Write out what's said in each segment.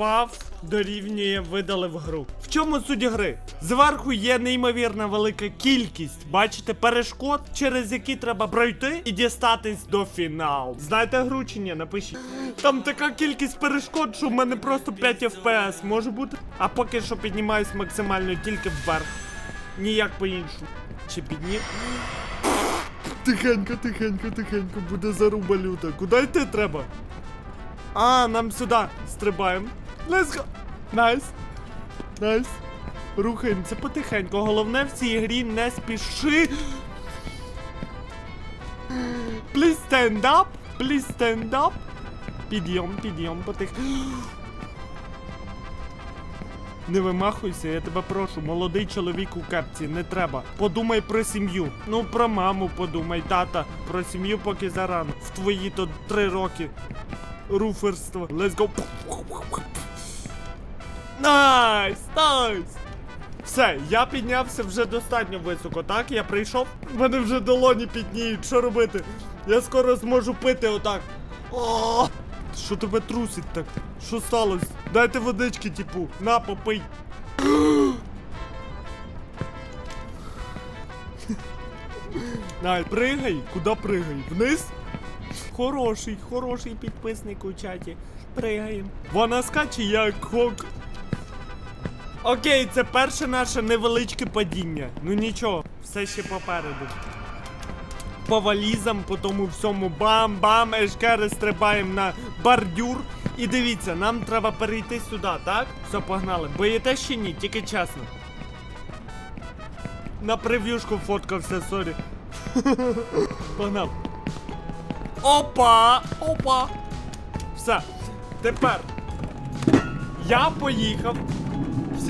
впав, дорівнює видалив гру. В чому суть гри? Зверху є неймовірна велика кількість, бачите, перешкод, через які треба пройти і дістатись до фіналу. Знаєте гру чи ні? Напишіть. Там така кількість перешкод, що в мене просто 5 FPS може бути. А поки що піднімаюсь максимально тільки вверх. Ніяк по-іншому. Чи піднім? Тихенько, тихенько, тихенько, буде заруба люта. Куди йти треба? А, нам сюди стрибаємо. Let's go. Найс. Найс. Рухаємося потихеньку. Головне в цій грі не спіши. Please stand up. Please stand up. Підйом, підйом, потих. Не вимахуйся, я тебе прошу, молодий чоловік у кепці, не треба. Подумай про сім'ю. Ну, про маму подумай, тата. Про сім'ю поки зарано. В твої то три роки. Руферство. Let's go. Найс! Найс! Все, я піднявся вже достатньо високо, так? Я прийшов. В мене вже долоні підніють. Що робити? Я скоро зможу пити отак. О! Що тебе трусить так? Що сталося? Дайте водички, типу. На, попий. Най, пригай, куди пригай? Вниз? Хороший, хороший підписник у чаті. Пригаємо. Вона скаче як хок. Окей, це перше наше невеличке падіння. Ну нічого, все ще попереду. По валізам, по тому всьому бам-бам, ешкери стрибаємо на бордюр. І дивіться, нам треба перейти сюди, так? Все, погнали. Боїте ще ні, тільки чесно. На прев'юшку фоткався, сорі. Погнав. Опа! Опа! Все. Тепер. Я поїхав.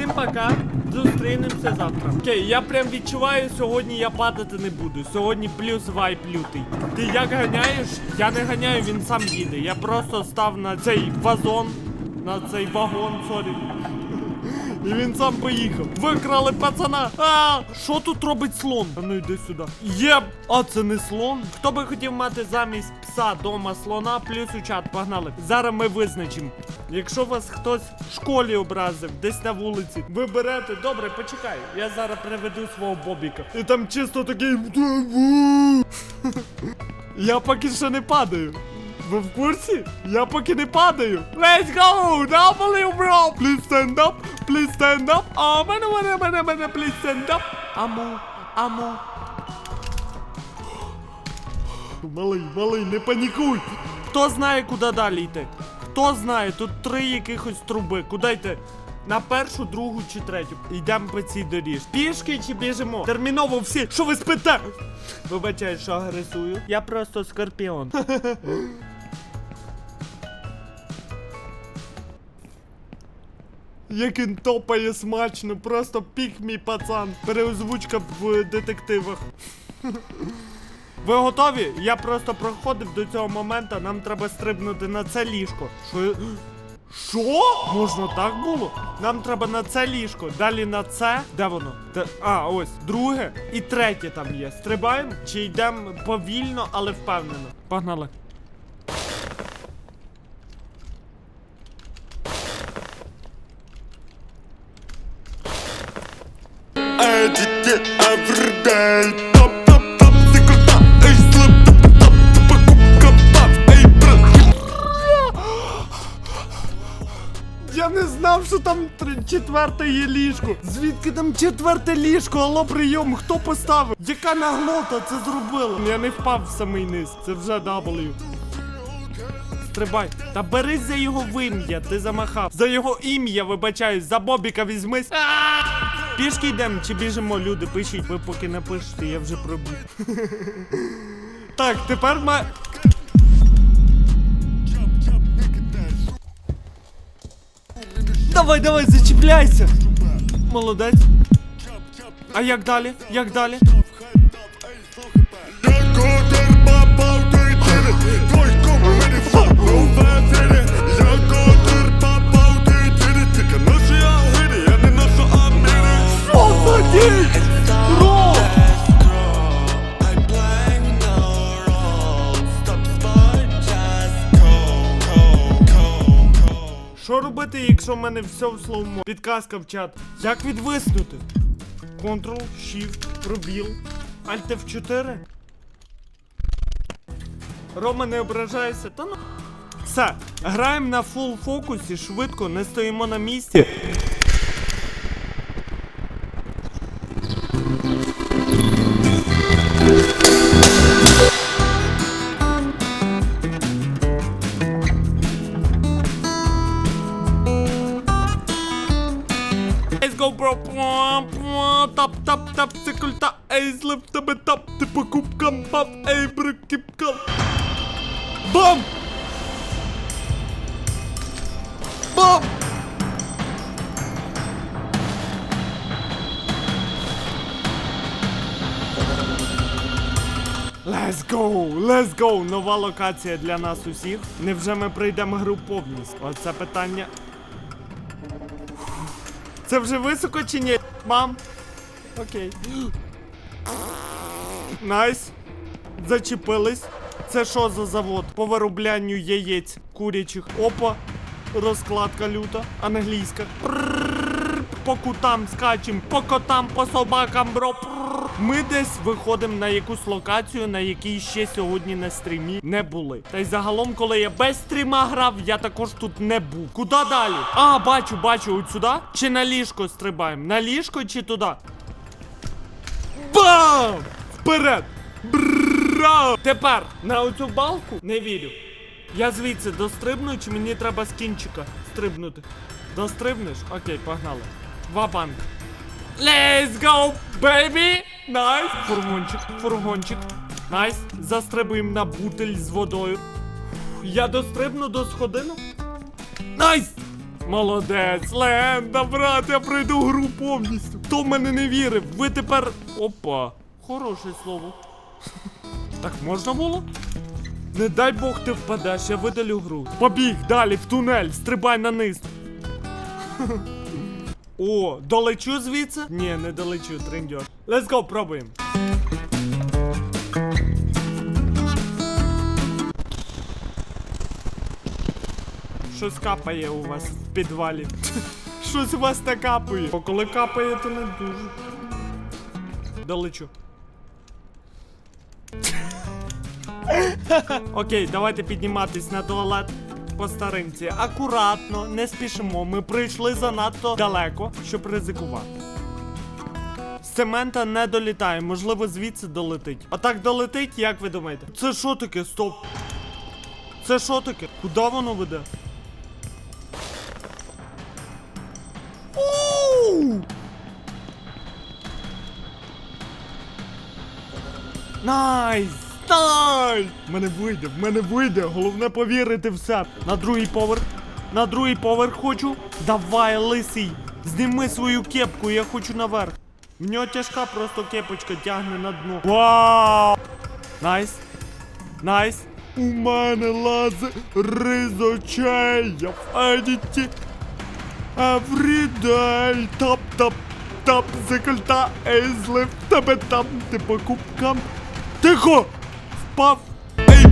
Всім пока. Зустрінемося завтра. Окей, я прям відчуваю, сьогодні я падати не буду. Сьогодні плюс вайп лютий. Ти як ганяєш? Я не ганяю, він сам їде. Я просто став на цей вазон, на цей вагон, сорі. І він сам поїхав. Викрали пацана. А, що тут робить слон? А ну йди сюди. Єп! А це не слон? Хто би хотів мати замість пса дома слона, плюс у чат, погнали. Зараз ми визначимо. Якщо вас хтось в школі образив, десь на вулиці, ви берете. Добре, почекай. Я зараз приведу свого бобіка. І там чисто такий. Я поки що не падаю. Ви в курсі? Я поки не падаю. Let's go! W, bro! Please stand up! Please stand up! А мене, мене, мене, мене, please stand up! Аму, аму. Малий, малий, не панікуй! Хто знає, куди далі йти? Хто знає, тут три якихось труби. Куди йти? На першу, другу чи третю. Йдемо по цій доріжці. Пішки чи біжимо? Терміново всі! Що ви спите? Вибачаю, що агресую. Я просто скорпіон. Як він топає смачно, просто пік мій пацан. Переозвучка в детективах. Ви готові? Я просто проходив до цього моменту, нам треба стрибнути на це ліжко. Що? Що? Можна так було? Нам треба на це ліжко, далі на це. Де воно? Те- А, ось, друге і третє там є. Стрибаємо чи йдемо повільно, але впевнено. Погнали. Edit everyday топ топ пав Ей брат Я не знав, що там четверте є ліжко. Звідки там четверте ліжко? Алло, прийом, хто поставив? Яка наглота це зробила? Я не впав в самий низ, це вже W. Стрибай. Та берись за його вим'я, ти замахав. За його ім'я, вибачаюсь, за Бобіка візьмись. Пішки йдемо чи біжимо, люди, пишіть, ви поки не пишете, я вже пробіг. Так, тепер ма. Давай, давай, зачіпляйся! Молодець. А як далі? Як далі? Робити якщо в мене все в слоумо? Підказка в чат. Як відвиснути? Ctrl, Shift, пробіл, Alt F4. Рома, не ображайся, та ну. Все, граємо на фул фокусі, швидко, не стоїмо на місці. Тап, тап, тап, це культа. Ей, злив тебе тап. Ти по кубкам пап. Ей, брикіпкам. Бам! Бам! Let's go! Let's go! Нова локація для нас усіх. Невже ми пройдемо гру повністю? Оце питання. Це вже високо чи ні? Мам? Окей. Найс. Зачепились. Це що за завод? По вироблянню яєць курячих. Опа. Розкладка люта. Англійська. По кутам скачем, по котам, по собакам, бро. Ми десь виходимо на якусь локацію, на якій ще сьогодні на стрімі не були. Та й загалом, коли я без стріма грав, я також тут не був. Куди далі? А, бачу, бачу, от сюди. Чи на ліжко стрибаємо? На ліжко чи туди? Бам! Вперед! Бра! Тепер на оцю балку не вірю. Я звідси дострибну, чи мені треба з кінчика стрибнути? Дострибнеш? Окей, погнали. Ва-банк. Let's go, baby! Найс! Фургончик, фургончик. Найс. Застрибуємо на бутиль з водою. Я дострибну до сходину? Найс! Молодець, Ленда, брат, я пройду гру повністю. Хто в мене не вірив? Ви тепер. Опа, хороше слово. Так можна було? Не дай Бог ти впадеш, я видалю гру. Побіг далі в тунель, стрибай на низ. О, долечу звідси? Ні, не долечу, трендьор. Let's go, пробуємо. Щось капає у вас в підвалі. Щось у вас не капає. Бо коли капає, то не дуже. Долечу. Окей, давайте підніматись на туалет по старинці. Акуратно, не спішимо. Ми прийшли занадто далеко, щоб ризикувати. З цемента не долітає, можливо, звідси долетить. А так долетить, як ви думаєте? Це що таке? Стоп. Це що таке? Куди воно веде? Оу! Найс! Найс! В мене вийде, в мене вийде. Головне повірити в себе. На другий поверх. На другий поверх хочу. Давай, лисий. Зніми свою кепку, я хочу наверх. В нього тяжка просто кепочка тягне на дно. Вау! Найс. Найс. У мене лазе ризочей. Я в едіті. Everyday. Тап, тап, закольта, ейзлив. Тебе там, ти по кубкам. Тихо! Впав! Ей!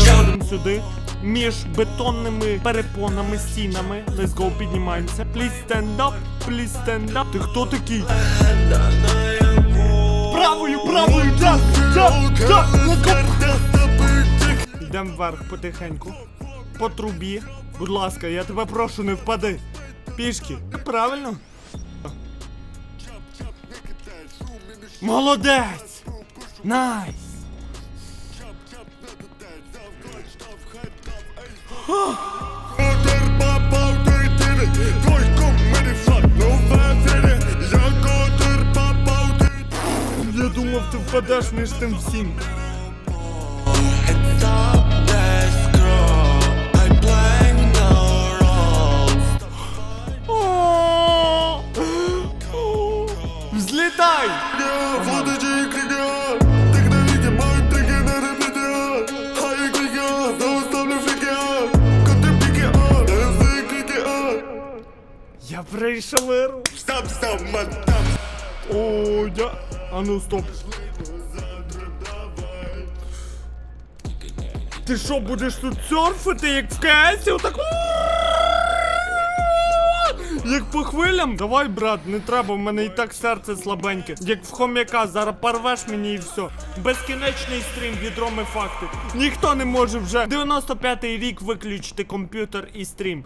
Заходимо сюди. Між бетонними перепонами, стінами. Let's go, піднімаємося. Please stand up, please stand up. Ти хто такий? Правою, правою, джап, джап, джап, let's. Йдемо вверх потихеньку. По трубі. Будь ласка, я тебе прошу, не впади. Пішки. Правильно? Молодець! Найс! Я думав, ти впадеш між тим всім. Взлітай! Прийшов. Стоп, стоп, мадам О, я. А ну стоп. Ти що, будеш тут серфити, як в КСі? Отак. Як по хвилям? Давай, брат, не треба, в мене і так серце слабеньке. Як в хом'яка, зараз порвеш мені і все. Безкінечний стрім від Роми факти. Ніхто не може вже 95-й рік виключити комп'ютер і стрім.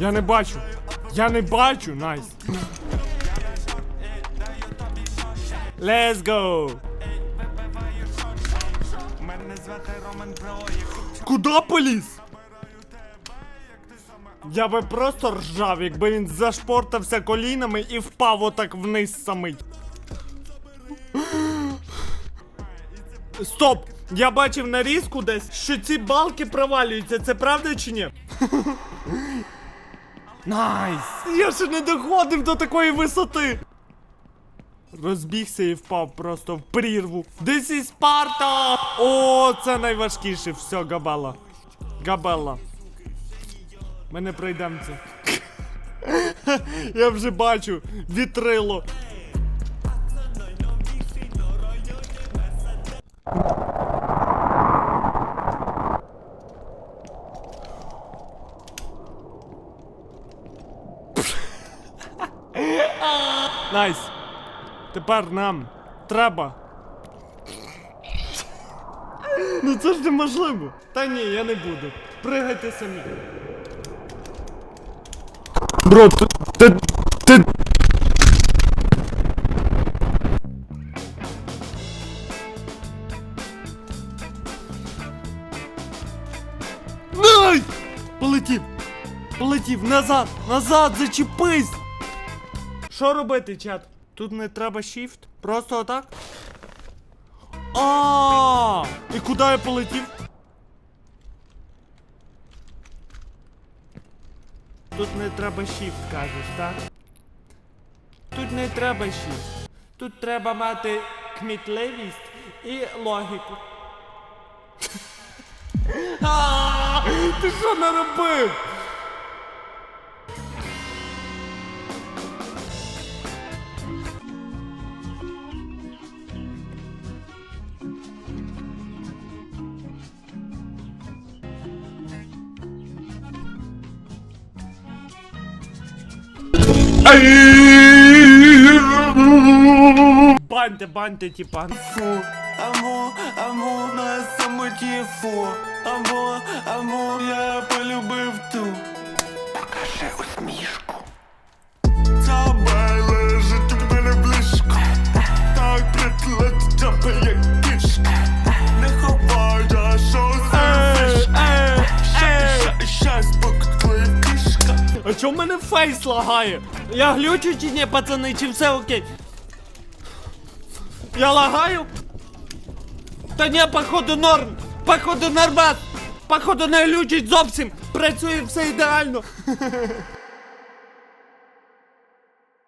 Я не бачу. Я не бачу, найс. Let's go! Куда поліз? Я би просто ржав, якби він зашпортався колінами і впав отак вниз самий. Стоп! Я бачив нарізку десь, що ці балки провалюються, це правда чи ні? Найс! Я ще не доходив до такої висоти! Розбігся і впав просто в прірву. This is Sparta! О, це найважкіше. Все, габела. Габела. Ми не пройдемо це. Я вже бачу. Вітрило. Найс. Тепер нам треба. Ну це ж неможливо. Та ні, я не буду. Пригайте самі. Бро, ти. ти. ти... Най! Полетів! Полетів! Назад! Назад! Зачепись! Що робити, чат? Тут не треба shift? Просто отак? А! І куди я полетів? Тут не треба shift, кажеш, так? Тут не треба shift. Тут треба мати кмітливість і логіку. Ти що наробив? Баньте, баньте, типа. Фу, амо, амо, на самоті фу, амо, амо, я полюбив ту. Покажи усмішку. Ця лежить у мене в ліжку Так притлет тебе чому в мене фейс лагає? Я глючу чи ні, пацани, чи все окей? Я лагаю? Та ні, походу норм! Походу нормат! Походу не глючить зовсім! Працює все ідеально!